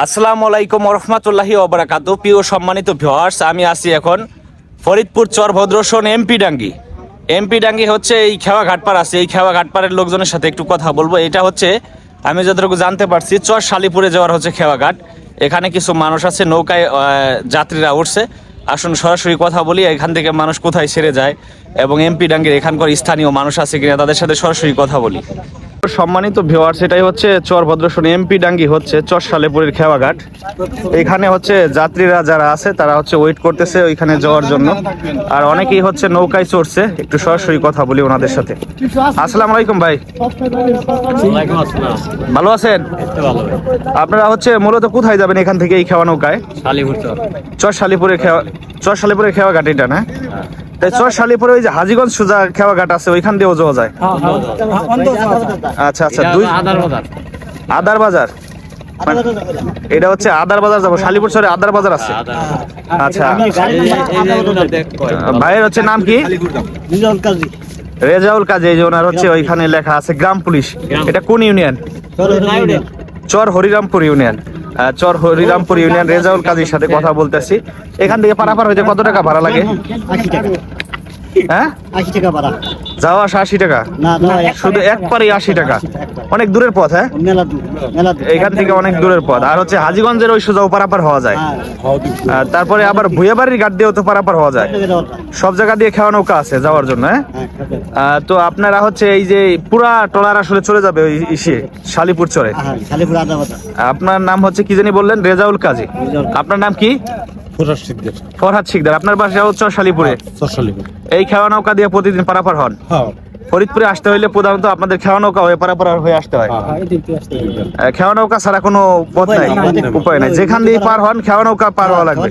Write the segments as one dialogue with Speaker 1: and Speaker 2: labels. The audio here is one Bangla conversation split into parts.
Speaker 1: আসসালামু আলাইকুম রহমতুল্লাহি ওবরাকাতু প্রিয় সম্মানিত ভিউয়ার্স, আমি আছি এখন ফরিদপুর চর ভদ্রসন এমপি ডাঙ্গি। এমপি ডাঙ্গি হচ্ছে এই খেওয়া ঘাটপাড় আছে। এই খেওয়া ঘাটপাড়ের লোকজনের সাথে একটু কথা বলব। এটা হচ্ছে, আমি যতটুকু জানতে পারছি, চর শালিপুরে যাওয়ার হচ্ছে খেওয়া ঘাট। এখানে কিছু মানুষ আছে, নৌকায় যাত্রীরা উঠছে। আসুন সরাসরি কথা বলি, এখান থেকে মানুষ কোথায় সেরে যায় এবং এমপি ডাঙ্গির এখানকার স্থানীয় মানুষ আছে কিনা তাদের সাথে সরাসরি কথা বলি। সম্মানিত ভিওয়ার সেটাই হচ্ছে চর ভদ্রসন এমপি ডাঙ্গি হচ্ছে চর সালেপুরের খেওয়াঘাট। এখানে হচ্ছে যাত্রীরা যারা আছে তারা হচ্ছে ওয়েট করতেছে ওইখানে যাওয়ার জন্য। আর অনেকেই হচ্ছে নৌকায় চড়ছে একটু সরাসরি কথা বলি ওনাদের সাথে। আসসালামু আলাইকুম ভাই। ভালো আছেন? আপনারা হচ্ছে মূলত কোথায় যাবেন এখান থেকে এই খেওয়া নৌকায়?
Speaker 2: চর।
Speaker 1: শালিপুরের খেওয়া চর শালিপুরের খেওয়া ঘাট এটা না? তাই চর শালিপুরে ওই যে হাজিগঞ্জ সুজা খেওয়া ঘাট আছে ওইখান দিয়েও যাওয়া যায়। আচ্ছা আচ্ছা দুই
Speaker 2: আদার বাজার।
Speaker 1: এটা হচ্ছে আদার বাজার যাব শালিপুর চরে আদার বাজার আছে? আচ্ছা। ভাইয়ের হচ্ছে নাম কি? রেজাউল কাজী। এই যে ওনার হচ্ছে ওইখানে লেখা আছে গ্রাম পুলিশ। এটা কোন union? Char Harirampur union. Char Harirampur union Rezaul কাজীর সাথে কথা বলতেছি। এখান থেকে পারাপার হইতে কত টাকা ভাড়া লাগে? হ্যাঁ?
Speaker 3: আশি টাকা ভাড়া।
Speaker 1: যাওয়া আসা আশি টাকা।
Speaker 3: না না
Speaker 1: শুধু একবারই আশি টাকা। অনেক দূরের পথ হ্যাঁ?
Speaker 3: মেলা দূর
Speaker 1: এখান থেকে অনেক দূরের পথ। আর হচ্ছে হাজিগঞ্জের ওই সোজা পারাপার হওয়া যায়।
Speaker 3: হ্যাঁ
Speaker 1: তারপরে আবার ভুয়াবাড়ির ঘাট দিয়েও তো পারাপার হওয়া যায়। সব জায়গা দিয়ে খেওয়া নৌকা আছে যাওয়ার জন্য হ্যাঁ?
Speaker 3: হ্যাঁ
Speaker 1: তো আপনারা হচ্ছে এই যে পুরা টলার আসলে চলে যাবে ওই ইসে শালিপুর চরে।
Speaker 3: হ্যাঁ শালিপুর আদা বাজার
Speaker 1: আপনার নাম হচ্ছে কি জানি বললেন? রেজাউল কাজী। আপনার নাম কি? ফরহাদ শিকদার আপনার বাসা হচ্ছে শালিপুরে এই খেওয়া নৌকা দিয়ে প্রতিদিন পারাপার হন?
Speaker 2: হ্যাঁ।
Speaker 1: ফরিদপুরে আসতে হইলে প্রধানত আপনাদের খেওয়া নৌকা হয়ে পারাপার হয়ে আসতে হয়। আহ, খেওয়া নৌকা ছাড়া কোনো পথ নাই। উপায় নাই। যেখান দিয়ে পার হন খেওয়া নৌকা পার হওয়া লাগবে।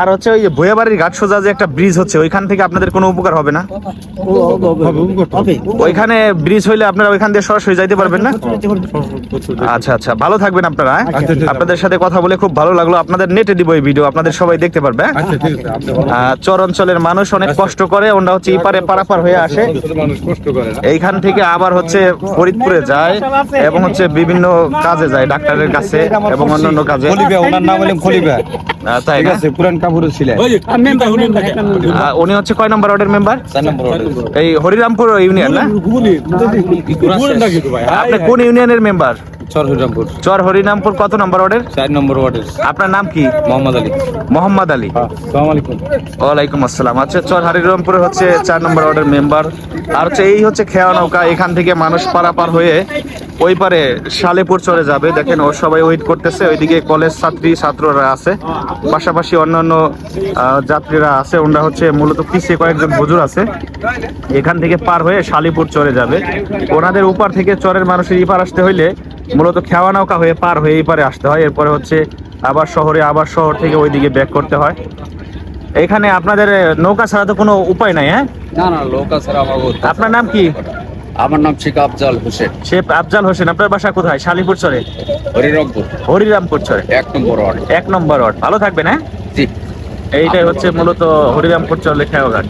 Speaker 1: আর হচ্ছে ওই যে ভুয়াবাড়ির ঘাট সোজা যে একটা ব্রিজ হচ্ছে ওইখান থেকে আপনাদের কোনো উপকার হবে না? ওইখানে ব্রিজ হইলে আপনারা ওইখান দিয়ে সরাসরি যাইতে পারবেন না? আচ্ছা আচ্ছা। ভালো থাকবেন আপনারা হ্যাঁ? আপনাদের সাথে কথা বলে খুব ভালো লাগল। আপনাদের নেটে দিব এই ভিডিও আপনাদের সবাই দেখতে পারবে হ্যাঁ? আহ, চর অঞ্চলের মানুষ অনেক কষ্ট করে ওনারা হচ্ছে ইপারে পারাপার হয়ে আসে। এইখান থেকে আবার হচ্ছে ফরিদপুরে যায় এবং হচ্ছে বিভিন্ন কাজে যায় ডাক্তারের কাছে এবং অন্যান্য কাজে।
Speaker 4: ওনার নাম হলেন খলিফা।
Speaker 1: তাই
Speaker 4: ঠিক আছে পুরান কাপুরের ছিলেন।
Speaker 1: উনি হচ্ছে কয় নম্বর ওয়ার্ডের মেম্বার এই হরিরামপুর ইউনিয়ন না? আপনি কোন ইউনিয়নের মেম্বার
Speaker 4: চর হরিরামপুর।
Speaker 1: চর হরিরামপুর কত নম্বর ওয়ার্ডের?
Speaker 4: চার নম্বর ওয়ার্ডের।
Speaker 1: আপনার নাম কি?
Speaker 4: মোহাম্মদ আলী।
Speaker 1: মোহাম্মদ আলী। ওয়ালাইকুম আসসালাম। আচ্ছা চর হরিরামপুরে হচ্ছে চার নম্বর ওয়ার্ডের মেম্বার। আর হচ্ছে এই হচ্ছে খেয়া নৌকা এখান থেকে মানুষ পারাপার হয়ে ওই পারে শালেপুর চলে যাবে। দেখেন ও সবাই ওয়েট করতেছে। ওইদিকে কলেজ ছাত্রী ছাত্ররা আছে। পাশাপাশি অন্যান্য যাত্রীরা আছে। ওনারা হচ্ছে মূলত পিছিয়ে কয়েকজন হুজুর আছে। এখান থেকে পার হয়ে শালিপুর চলে যাবে। ওনাদের উপার থেকে চরের মানুষের ইপার আসতে হইলে মূলত খেওয়া নৌকা হয়ে পার হয়ে এই পারে আসতে হয়। এরপরে হচ্ছে আবার শহরে আবার শহর থেকে ওইদিকে ব্যাক করতে হয়। এখানে আপনাদের নৌকা ছাড়া তো কোনো উপায় নাই হ্যাঁ?
Speaker 4: না না আমার
Speaker 1: আপনার নাম কি?
Speaker 4: আমার নাম শেখ আফজাল হোসেন।
Speaker 1: শেখ আফজাল হোসেন আপনার বাসা কোথায়? শালিপুর চরে?
Speaker 4: হরিরামপুর।
Speaker 1: হরিরামপুর চরে।
Speaker 4: এক নম্বর ওয়ার্ড।
Speaker 1: এক নম্বর ওয়ার্ড। ভালো থাকবেন হ্যাঁ?
Speaker 4: জি।
Speaker 1: এইটাই হচ্ছে মূলত হরিরামপুর চরে খেয়াঘাট